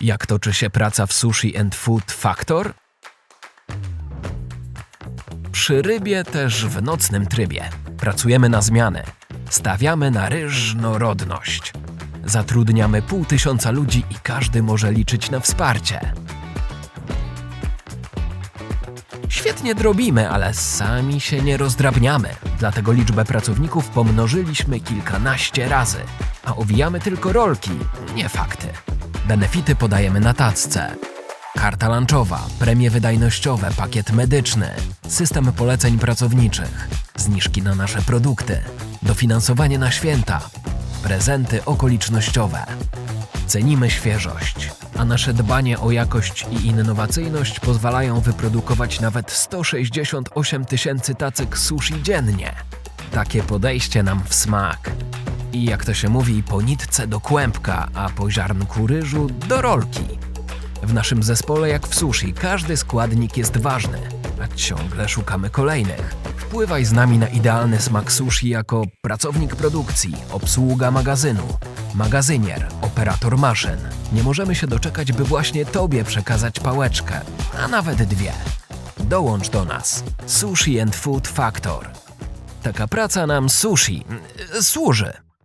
Jak toczy się praca w Sushi and Food Factor? Przy rybie też w nocnym trybie. Pracujemy na zmianę. Stawiamy na różnorodność. Zatrudniamy pół tysiąca ludzi i każdy może liczyć na wsparcie. Świetnie drobimy, ale sami się nie rozdrabniamy. Dlatego liczbę pracowników pomnożyliśmy kilkanaście razy. A owijamy tylko rolki, nie fakty. Benefity podajemy na tacce. Karta lunchowa, premie wydajnościowe, pakiet medyczny, system poleceń pracowniczych, zniżki na nasze produkty, dofinansowanie na święta, prezenty okolicznościowe. Cenimy świeżość, a nasze dbanie o jakość i innowacyjność pozwalają wyprodukować nawet 168 tysięcy tacek sushi dziennie. Takie podejście nam w smak. I jak to się mówi, po nitce do kłębka, a po ziarnku ryżu do rolki. W naszym zespole, jak w sushi, każdy składnik jest ważny, a ciągle szukamy kolejnych. Wpływaj z nami na idealny smak sushi jako pracownik produkcji, obsługa magazynu, magazynier, operator maszyn. Nie możemy się doczekać, by właśnie Tobie przekazać pałeczkę, a nawet dwie. Dołącz do nas. Sushi and Food Factor. Taka praca nam sushi y, służy.